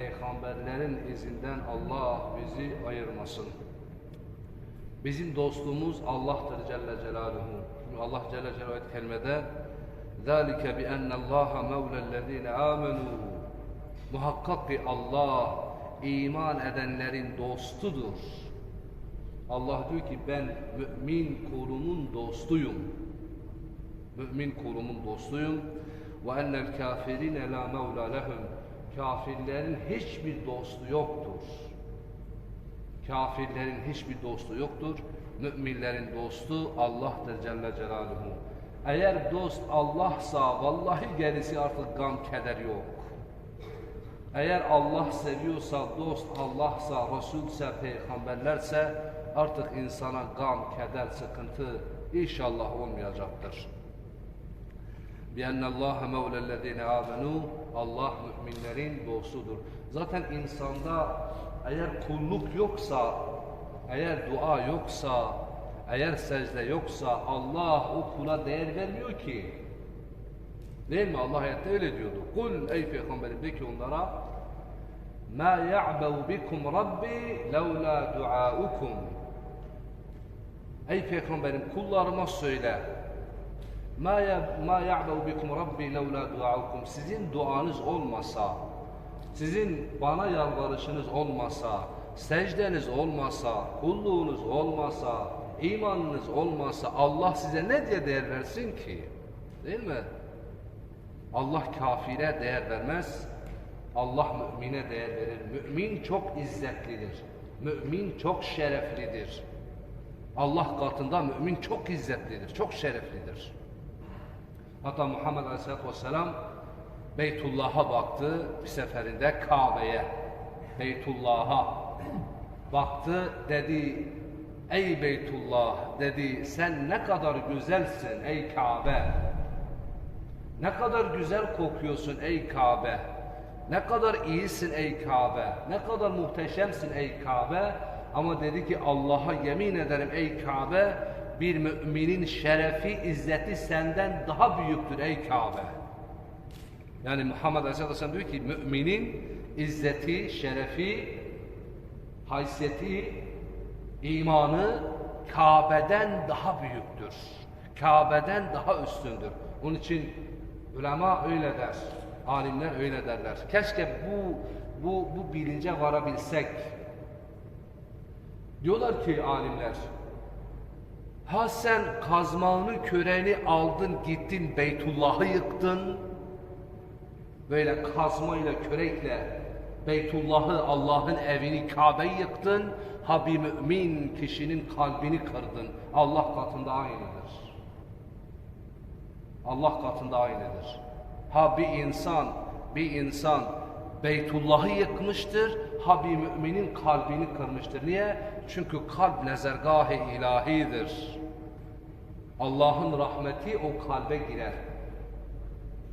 Peygamberlerin izinden Allah bizi ayırmasın. Bizim dostluğumuz Allah'tır Celle Celaluhu. Çünkü Allah Celle Celaluhu ayet kerimede ذَٰلِكَ بِأَنَّ اللّٰهَ مَوْلَى الَّذ۪ينَ آمَنُوا Muhakkak ki Allah iman edenlerin dostudur. Allah diyor ki ben mümin kulumun dostuyum. Mümin kulumun dostuyum. Ve ennel kafirine la mevla lehum. Kafirlerin hiçbir dostu yoktur. Kafirlerin hiçbir dostu yoktur. Müminlerin dostu Allah'tır Celle Celaluhu. Eğer dost Allah'sa vallahi gerisi artık gam keder yok. Eğer Allah seviyorsa, dost Allah'sa, Resulse, peygamberlerse artık insana gam, keder, sıkıntı inşallah olmayacaktır. بِأَنَّ اللّٰهَ مَوْلَى الَّذ۪ينَ آمَنُوا Allah müminlerin dostudur. Zaten insanda eğer kulluk yoksa, eğer dua yoksa, eğer secde yoksa Allah o kula değer vermiyor ki. Değil mi? Allah ayette öyle diyordu. Kul ey peygamberim de ki onlara Ma ya'bev bikum rabbi levla duaukum Ey peygamberim kullarıma söyle Ma ma ya'bev bikum rabbi levla duaukum Sizin duanız olmasa sizin bana yalvarışınız olmasa, secdeniz olmasa, kulluğunuz olmasa, imanınız olmasa Allah size ne diye değer versin ki? Değil mi? Allah kafire değer vermez. Allah mümine değer verir. Mümin çok izzetlidir. Mümin çok şereflidir. Allah katında mümin çok izzetlidir, çok şereflidir. Hatta Muhammed Aleyhisselatü Vesselam Beytullah'a baktı bir seferinde Kabe'ye. Beytullah'a baktı dedi Ey Beytullah dedi sen ne kadar güzelsin ey Kabe. Ne kadar güzel kokuyorsun ey Kabe. Ne kadar iyisin ey Kabe. Ne kadar muhteşemsin ey Kabe. Ama dedi ki Allah'a yemin ederim ey Kabe bir müminin şerefi, izzeti senden daha büyüktür ey Kabe. Yani Muhammed Aleyhisselatü Vesselam diyor ki müminin izzeti, şerefi, haysiyeti, imanı Kabe'den daha büyüktür. Kabe'den daha üstündür. Onun için ulema öyle der. Alimler öyle derler. Keşke bu bu bu bilince varabilsek. Diyorlar ki alimler Ha sen kazmağını köreni aldın gittin Beytullah'ı yıktın. Böyle kazmayla kürekle Beytullah'ı Allah'ın evini Kabe'yi yıktın. Ha bir mümin kişinin kalbini kırdın. Allah katında aynıdır. Allah katında aynıdır. Ha bir insan, bir insan Beytullah'ı yıkmıştır, ha bir müminin kalbini kırmıştır. Niye? Çünkü kalp nezergah-ı ilahidir. Allah'ın rahmeti o kalbe girer.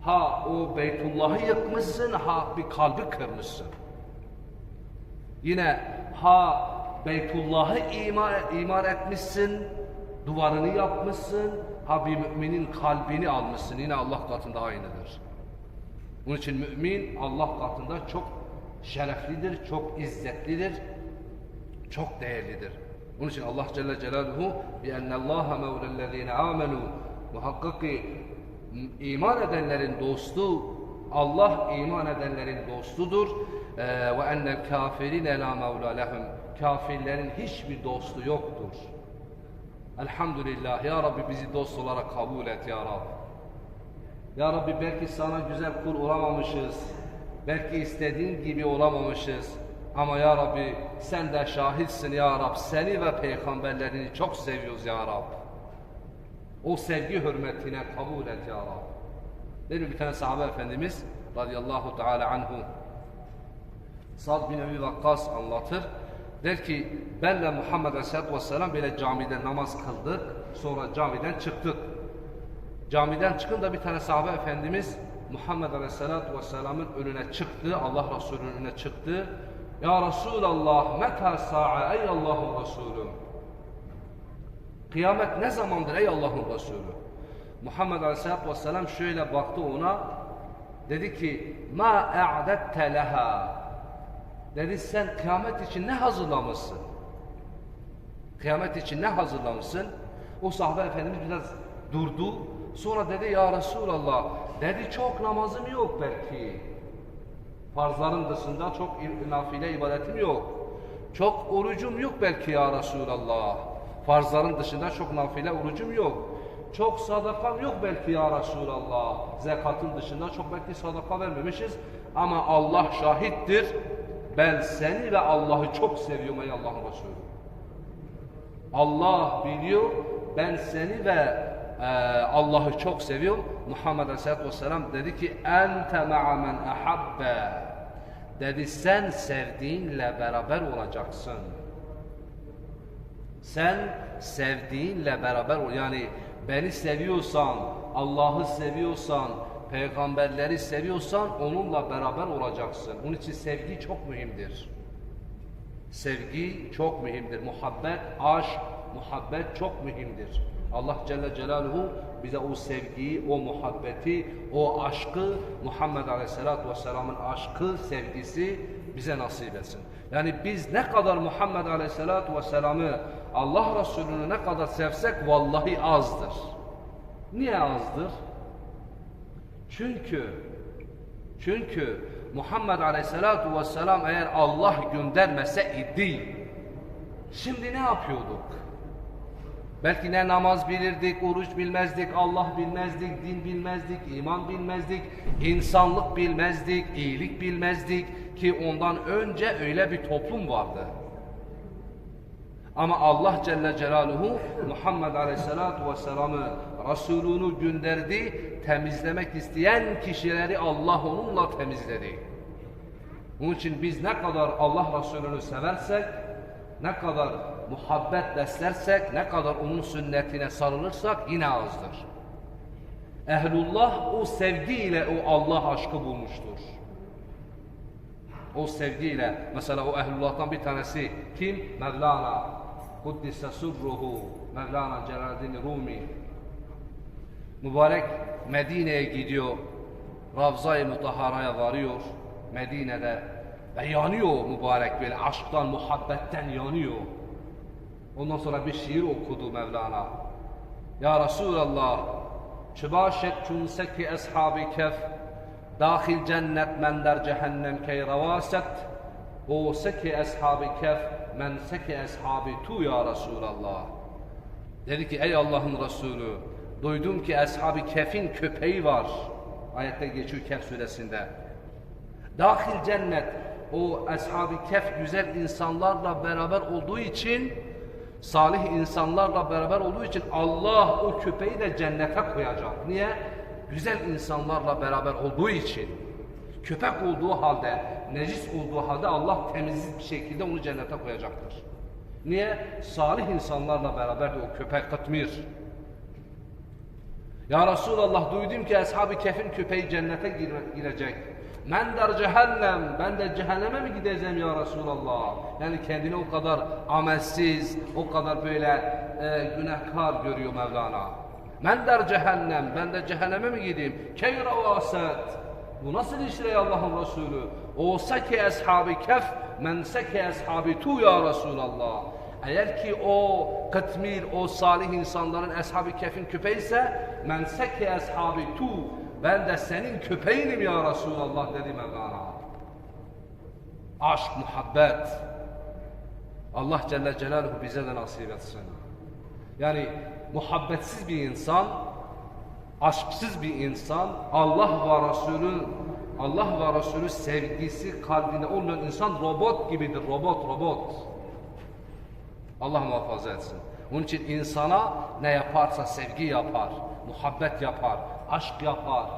Ha o Beytullah'ı yıkmışsın, ha bir kalbi kırmışsın. Yine ha Beytullah'ı imar, imar etmişsin, duvarını yapmışsın, ha bir müminin kalbini almışsın. Yine Allah katında aynıdır. Bunun için mümin Allah katında çok şereflidir, çok izzetlidir, çok değerlidir. Bunun için Allah Celle Celaluhu bi ennallaha mevlellezine amenu muhakkak ki iman edenlerin dostu Allah iman edenlerin dostudur. Ee, ve ennel kafirine la mevla lehum kafirlerin hiçbir dostu yoktur. Elhamdülillah ya Rabbi bizi dost olarak kabul et ya Rabbi. Ya Rabbi belki sana güzel kul olamamışız. Belki istediğin gibi olamamışız. Ama ya Rabbi sen de şahitsin ya Rabbi. Seni ve peygamberlerini çok seviyoruz ya Rabbi. O sevgi hürmetine kabul et ya Rabbi. Değil mi bir tane sahabe efendimiz radıyallahu teala anhu Sad bin Ebi Vakkas anlatır. Der ki benle Muhammed Aleyhisselatü Vesselam böyle camide namaz kıldık. Sonra camiden çıktık. Camiden çıkınca bir tane sahabe efendimiz Muhammed Aleyhisselatü Vesselam'ın önüne çıktı. Allah Resulü'nün önüne çıktı. Ya Resulallah meta sa'a ey Allah'ın Resulü. Kıyamet ne zamandır ey Allah'ın Resulü? Muhammed Aleyhisselatü Vesselam şöyle baktı ona. Dedi ki ma e'dette leha Dedi sen kıyamet için ne hazırlamışsın? Kıyamet için ne hazırlamışsın? O sahabe efendimiz biraz durdu. Sonra dedi ya Resulallah dedi çok namazım yok belki. Farzların dışında çok nafile ibadetim yok. Çok orucum yok belki ya Resulallah. Farzların dışında çok nafile orucum yok. Çok sadakam yok belki ya Resulallah. Zekatın dışında çok belki sadaka vermemişiz. Ama Allah şahittir. Ben seni ve Allah'ı çok seviyorum ey Allah'ın Resulü. Allah biliyor. Ben seni ve e, Allah'ı çok seviyorum. Muhammed Aleyhisselatü Vesselam dedi ki ente ma'a men ahabbe dedi sen sevdiğinle beraber olacaksın. Sen sevdiğinle beraber ol. Yani beni seviyorsan, Allah'ı seviyorsan, peygamberleri seviyorsan onunla beraber olacaksın. Onun için sevgi çok mühimdir. Sevgi çok mühimdir. Muhabbet, aşk, muhabbet çok mühimdir. Allah Celle Celaluhu bize o sevgiyi, o muhabbeti, o aşkı, Muhammed Aleyhisselatü Vesselam'ın aşkı, sevgisi bize nasip etsin. Yani biz ne kadar Muhammed Aleyhisselatü Vesselam'ı, Allah Resulü'nü ne kadar sevsek vallahi azdır. Niye azdır? Çünkü çünkü Muhammed Aleyhisselatü Vesselam eğer Allah göndermese idi şimdi ne yapıyorduk? Belki ne namaz bilirdik, oruç bilmezdik, Allah bilmezdik, din bilmezdik, iman bilmezdik, insanlık bilmezdik, iyilik bilmezdik ki ondan önce öyle bir toplum vardı. Ama Allah Celle Celaluhu Muhammed Aleyhisselatü Vesselam'ı Resulünü gönderdi. Temizlemek isteyen kişileri Allah onunla temizledi. Onun için biz ne kadar Allah Resulü'nü seversek, ne kadar muhabbet beslersek, ne kadar onun sünnetine sarılırsak yine azdır. Ehlullah o sevgiyle o Allah aşkı bulmuştur. O sevgiyle mesela o ehlullah'tan bir tanesi kim? Mevlana Kuddise Surruhu Mevlana Celaleddin Rumi Mübarek Medine'ye gidiyor. Ravza-i Mutahara'ya varıyor. Medine'de ve yanıyor mübarek böyle aşktan, muhabbetten yanıyor. Ondan sonra bir şiir okudu Mevlana. Ya Resulallah, çubaşet çun seki ashabi kef, dahil cennet men der cehennem key revaset, o seki ashabi kef, men seki ashabi tu ya Resulallah. Dedi ki ey Allah'ın Resulü, duydum ki ashabi kefin köpeği var. Ayette geçiyor Kehf suresinde. Dahil cennet, o ashab-ı kef güzel insanlarla beraber olduğu için salih insanlarla beraber olduğu için Allah o köpeği de cennete koyacak. Niye? Güzel insanlarla beraber olduğu için. Köpek olduğu halde, necis olduğu halde Allah temiz bir şekilde onu cennete koyacaktır. Niye? Salih insanlarla beraber de o köpek kıtmir. Ya Resulallah duydum ki ashab-ı kefin köpeği cennete gire- girecek. Men der cehennem, ben de cehenneme mi gideceğim ya Resulallah? Yani kendini o kadar amelsiz, o kadar böyle e, günahkar görüyor Mevlana. Men der cehennem, ben de cehenneme mi gideyim? Key ravaset. Bu nasıl iş ey Allah'ın Resulü? O seki ashabı kef, men seki ashabı tu ya Resulallah. Eğer ki o kıtmir, o salih insanların ashab-ı kefin köpeği ise men seki ashabı tu ben de senin köpeğinim ya Resulallah dedi Mevlana. Aşk, muhabbet. Allah Celle Celaluhu bize de nasip etsin. Yani muhabbetsiz bir insan, aşksız bir insan, Allah ve Resulü Allah ve Resulü sevgisi kalbinde olmayan insan robot gibidir. Robot, robot. Allah muhafaza etsin. Onun için insana ne yaparsa sevgi yapar, muhabbet yapar, aşk yapar.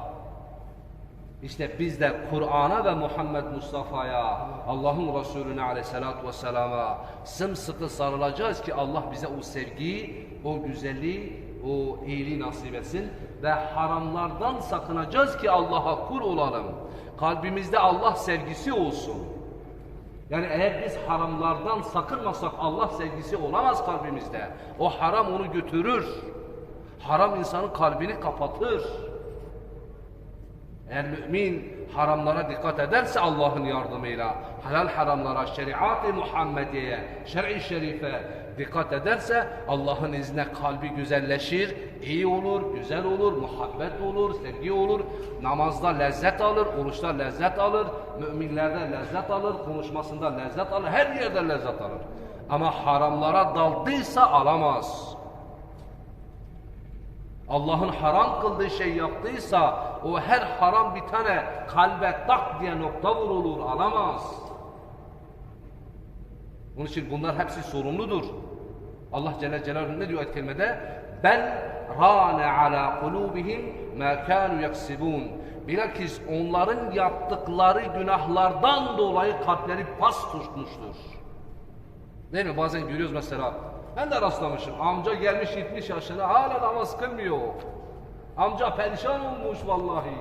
İşte biz de Kur'an'a ve Muhammed Mustafa'ya, Allah'ın Resulüne aleyhissalatü vesselama sımsıkı sarılacağız ki Allah bize o sevgiyi, o güzelliği, o iyiliği nasip etsin. Ve haramlardan sakınacağız ki Allah'a kul olalım. Kalbimizde Allah sevgisi olsun. Yani eğer biz haramlardan sakınmasak Allah sevgisi olamaz kalbimizde. O haram onu götürür. Haram insanın kalbini kapatır. Eğer mümin haramlara dikkat ederse Allah'ın yardımıyla, helal haramlara, şeriat-ı Muhammediye'ye, şer'i şerife dikkat ederse Allah'ın izniyle kalbi güzelleşir, iyi olur, güzel olur, muhabbet olur, sevgi olur, namazda lezzet alır, oruçta lezzet alır, müminlerde lezzet alır, konuşmasında lezzet alır, her yerde lezzet alır. Ama haramlara daldıysa alamaz. Allah'ın haram kıldığı şey yaptıysa o her haram bir tane kalbe tak diye nokta vurulur alamaz. Onun için bunlar hepsi sorumludur. Allah Celle Celaluhu ne diyor ayet kerimede? Bel râne alâ kulûbihim mâ kânû yaksibûn. Bilakis onların yaptıkları günahlardan dolayı kalpleri pas tutmuştur. Değil mi? Bazen görüyoruz mesela. Ben de rastlamışım. Amca gelmiş 70 yaşına hala namaz kılmıyor. Amca perişan olmuş vallahi.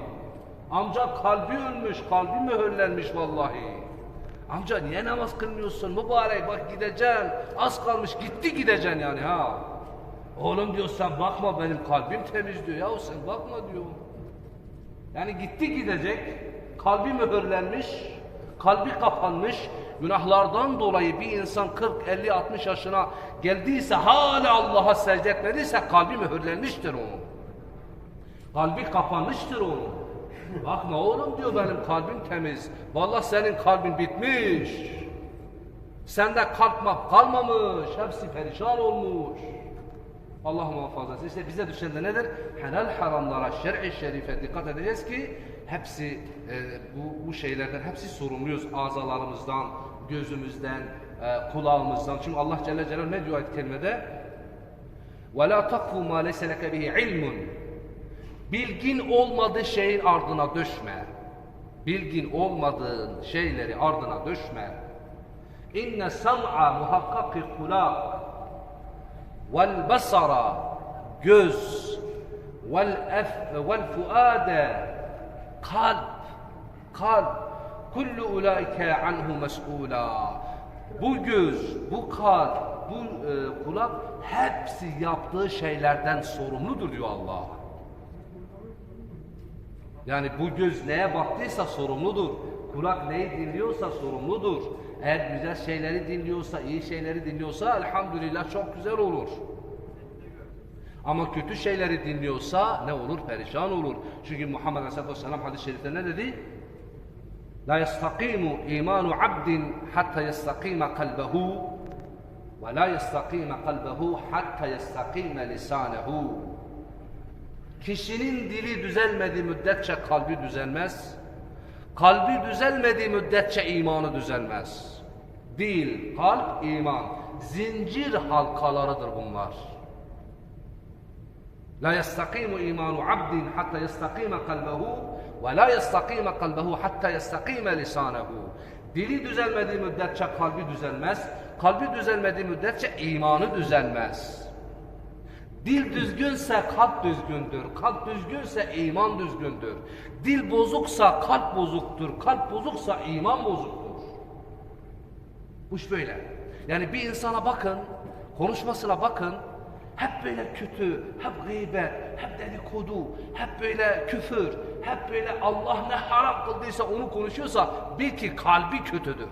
Amca kalbi ölmüş, kalbi mühürlenmiş vallahi. Amca niye namaz kılmıyorsun mübarek bak gideceksin. Az kalmış gitti gideceksin yani ha. Oğlum diyor sen bakma benim kalbim temiz diyor. Ya sen bakma diyor. Yani gitti gidecek. Kalbi mühürlenmiş. Kalbi kapanmış. Günahlardan dolayı bir insan 40, 50, 60 yaşına geldiyse hala Allah'a secde etmediyse kalbi mühürlenmiştir onun. Kalbi kapanmıştır onun. Bakma oğlum diyor benim kalbim temiz. Vallahi senin kalbin bitmiş. Sende kalp map kalmamış. Hepsi perişan olmuş. Allah muhafaza. İşte bize düşen de nedir? Helal haramlara, şer'i şerife dikkat edeceğiz ki hepsi e, bu, bu şeylerden hepsi sorumluyuz. Azalarımızdan, gözümüzden, e, kulağımızdan. Çünkü Allah Celle Celaluhu ne diyor ayet-i kerimede? وَلَا تَقْفُ مَا لَيْسَ لَكَ بِهِ عِلْمٌ Bilgin olmadığı şeyin ardına düşme. Bilgin olmadığın şeyleri ardına düşme. İnne sam'a muhakkaki kulak vel basara göz vel ef vel fuade kalp kalp kullu ulaike anhu mes'ula bu göz bu kalp bu e, kulak hepsi yaptığı şeylerden sorumludur diyor Allah. Yani bu göz neye baktıysa sorumludur. Kulak neyi dinliyorsa sorumludur. Eğer güzel şeyleri dinliyorsa, iyi şeyleri dinliyorsa elhamdülillah çok güzel olur. Ama kötü şeyleri dinliyorsa ne olur? Perişan olur. Çünkü Muhammed Aleyhisselatü Vesselam hadis-i şerifte ne dedi? La yestakimu imanu abdin hatta yestakima kalbehu ve la yestakima kalbehu hatta yestakima lisanehu. Kişinin dili düzelmediği müddetçe kalbi düzelmez. Kalbi düzelmediği müddetçe imanı düzelmez. Dil, kalp, iman. Zincir halkalarıdır bunlar. La yestakimu imanu abdin hatta yestakima kalbehu ve la yestakima kalbehu hatta yestakima lisanehu. Dili düzelmediği müddetçe kalbi düzelmez. Kalbi düzelmediği müddetçe imanı düzelmez. Dil düzgünse kalp düzgündür. Kalp düzgünse iman düzgündür. Dil bozuksa kalp bozuktur. Kalp bozuksa iman bozuktur. Bu iş böyle. Yani bir insana bakın, konuşmasına bakın. Hep böyle kötü, hep gıybet, hep dedikodu, hep böyle küfür, hep böyle Allah ne haram kıldıysa onu konuşuyorsa bil ki kalbi kötüdür.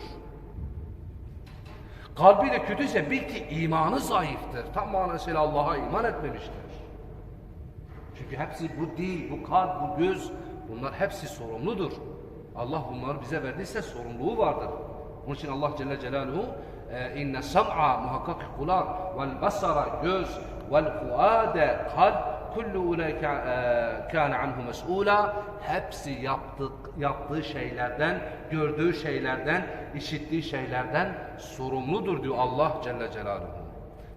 Kalbi de kötüyse bil ki imanı zayıftır. Tam manasıyla Allah'a iman etmemiştir. Çünkü hepsi bu dil, bu kalp, bu göz bunlar hepsi sorumludur. Allah bunları bize verdiyse sorumluluğu vardır. Onun için Allah Celle Celaluhu e, inne sam'a muhakkak kulak vel basara göz fuade kalp kullu ulaike kâne anhu mes'ûlâ hepsi yaptık, yaptığı şeylerden, gördüğü şeylerden, işittiği şeylerden sorumludur diyor Allah Celle Celaluhu.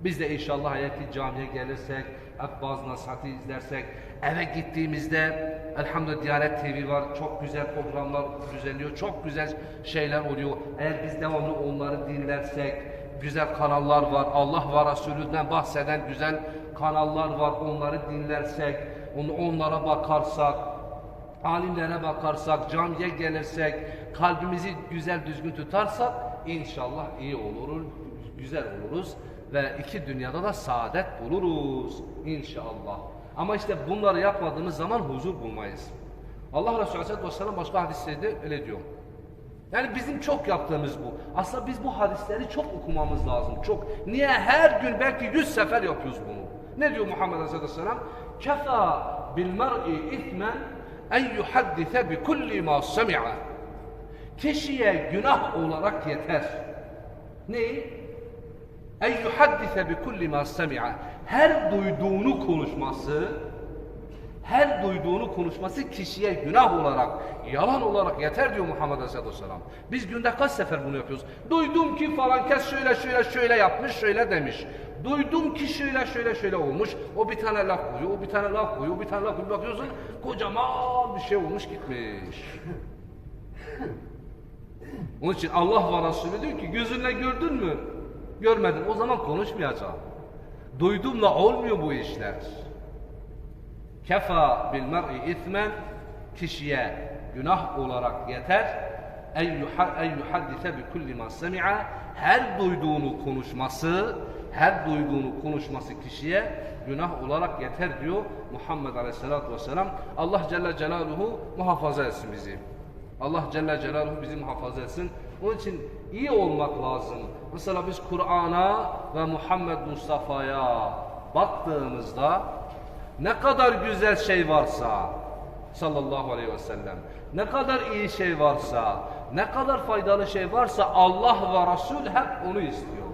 Biz de inşallah ki camiye gelirsek, hep bazı nasihatı izlersek, eve gittiğimizde elhamdülillah Diyanet TV var, çok güzel programlar düzenliyor, çok güzel şeyler oluyor. Eğer biz devamlı onları dinlersek, güzel kanallar var, Allah ve Resulü'nden bahseden güzel kanallar var, onları dinlersek, onlara bakarsak, alimlere bakarsak, camiye gelirsek, kalbimizi güzel düzgün tutarsak inşallah iyi oluruz, güzel oluruz ve iki dünyada da saadet buluruz inşallah. Ama işte bunları yapmadığımız zaman huzur bulmayız. Allah Resulü Aleyhisselatü Vesselam başka hadislerde öyle diyor. Yani bizim çok yaptığımız bu. Aslında biz bu hadisleri çok okumamız lazım. Çok. Niye? Her gün belki yüz sefer yapıyoruz bunu. Ne diyor Muhammed Aleyhisselatü Vesselam? Kefa bil mer'i ithmen en yuhaddise bi kulli ma semi'a. Kişiye günah olarak yeter. Ne? En yuhaddise bi kulli ma semi'a. Her duyduğunu konuşması, her duyduğunu konuşması kişiye günah olarak, yalan olarak yeter diyor Muhammed Aleyhisselatü Vesselam. Biz günde kaç sefer bunu yapıyoruz? Duydum ki falan kes şöyle şöyle şöyle yapmış, şöyle demiş. Duydum ki şöyle şöyle şöyle olmuş. O bir tane laf koyuyor, o bir tane laf koyuyor, o bir tane laf koyuyor. Bakıyorsun kocaman bir şey olmuş gitmiş. Onun için Allah ve Resulü diyor ki gözünle gördün mü? Görmedin. O zaman konuşmayacağım. Duydumla olmuyor bu işler. Kefa bil mer'i ithmen kişiye günah olarak yeter. En yuha- en yuhaddise bi kulli ma semi'a her duyduğunu konuşması, her duyduğunu konuşması kişiye günah olarak yeter diyor Muhammed Aleyhisselatü Vesselam. Allah Celle Celaluhu muhafaza etsin bizi. Allah Celle Celaluhu bizi muhafaza etsin. Onun için iyi olmak lazım. Mesela biz Kur'an'a ve Muhammed Mustafa'ya baktığımızda ne kadar güzel şey varsa sallallahu aleyhi ve sellem ne kadar iyi şey varsa ne kadar faydalı şey varsa Allah ve Resul hep onu istiyor.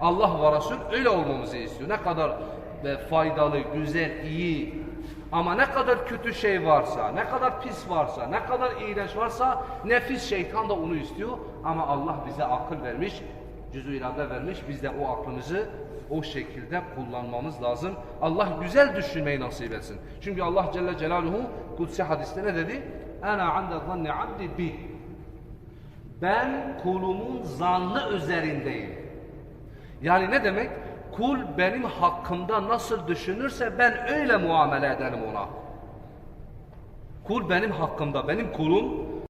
Allah ve Resul öyle olmamızı istiyor. Ne kadar e, faydalı, güzel, iyi ama ne kadar kötü şey varsa, ne kadar pis varsa, ne kadar iğrenç varsa nefis şeytan da onu istiyor. Ama Allah bize akıl vermiş, cüzü irade vermiş. Biz de o aklımızı o şekilde kullanmamız lazım. Allah güzel düşünmeyi nasip etsin. Çünkü Allah Celle Celaluhu Kutsi hadiste ne dedi? Ana ande zanni abdi bi. Ben kulumun zannı üzerindeyim. Yani ne demek? Kul benim hakkımda nasıl düşünürse ben öyle muamele ederim ona. Kul benim hakkımda, benim kulum